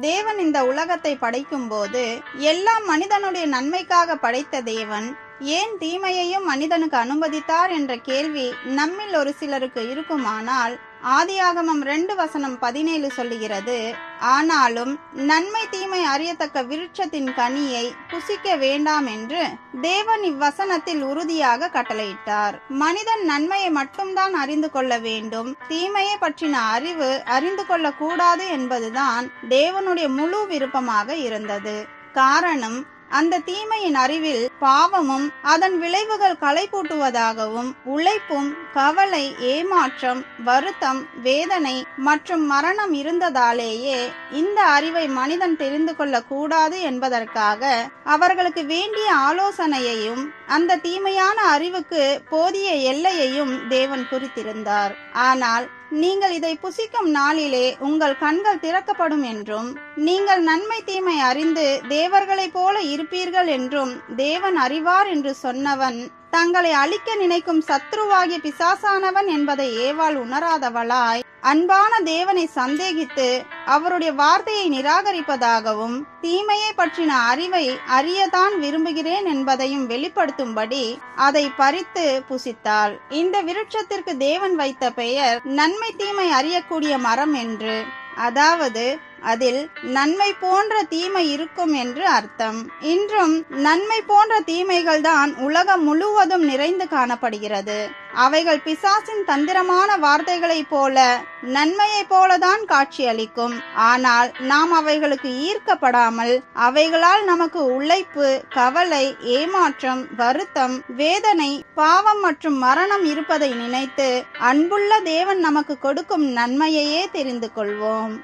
தேவன் இந்த உலகத்தை படைக்கும் போது எல்லாம் மனிதனுடைய நன்மைக்காக படைத்த தேவன் ஏன் தீமையையும் மனிதனுக்கு அனுமதித்தார் என்ற கேள்வி நம்மில் ஒரு சிலருக்கு இருக்குமானால் ஆதியாகமம் ரெண்டு வசனம் பதினேழு சொல்லுகிறது ஆனாலும் நன்மை தீமை அறியத்தக்க விருட்சத்தின் கனியை புசிக்க வேண்டாம் என்று தேவன் இவ்வசனத்தில் உறுதியாக கட்டளையிட்டார். மனிதன் நன்மையை மட்டும்தான் அறிந்து கொள்ள வேண்டும் தீமையை பற்றின அறிவு அறிந்து கொள்ளக்கூடாது என்பதுதான் தேவனுடைய முழு விருப்பமாக இருந்தது. காரணம் அந்த தீமையின் அறிவில் பாவமும் அதன் விளைவுகள் களைபூட்டுவதாகவும் உழைப்பும் கவலை ஏமாற்றம் வருத்தம் வேதனை மற்றும் மரணம் இருந்ததாலேயே இந்த அறிவை மனிதன் தெரிந்து கொள்ள கூடாது என்பதற்காக அவர்களுக்கு வேண்டிய ஆலோசனையையும் அந்த தீமையான அறிவுக்கு போதிய எல்லையையும் தேவன் குறித்திருந்தார். ஆனால் நீங்கள் இதை புசிக்கும் நாளிலே உங்கள் கண்கள் திறக்கப்படும் என்றும் நீங்கள் நன்மை தீமை அறிந்து தேவர்களைப் போல இருப்பீர்கள் என்றும் தேவன் அறிவார் என்று சொன்னவன் தங்களை அழிக்க நினைக்கும் சத்ருவாகிய பிசாசானவன் என்பதை ஏவாள் உணராதவளாய் அன்பான தேவனை சந்தேகித்து அவருடைய வார்த்தையை நிராகரிப்பதாகவும் தீமையை பற்றின அறிவை அறியதான் விரும்புகிறேன் என்பதையும் வெளிப்படுத்தும்படி அதை பறித்து புசித்தாள். இந்த விருட்சத்திற்கு தேவன் வைத்த பெயர் நன்மை தீமை அறியக்கூடிய மரம் என்று. அதாவது அதில் நன்மை போன்ற தீமை இருக்கும் என்று அர்த்தம். இன்றும் நன்மை போன்ற தீமைகள் தான் உலகம் முழுவதும் நிறைந்து காணப்படுகிறது. அவைகள் பிசாசின் தந்திரமான வார்த்தைகளைப் போல நன்மையைப் போலதான் காட்சியளிக்கும். ஆனால் நாம் அவைகளுக்கு ஈர்க்கப்படாமல் அவைகளால் நமக்கு உழைப்பு கவலை ஏமாற்றம் வருத்தம் வேதனை பாவம் மற்றும் மரணம் இருப்பதை நினைத்து அன்புள்ள தேவன் நமக்கு கொடுக்கும் நன்மையையே தெரிந்து கொள்வோம்.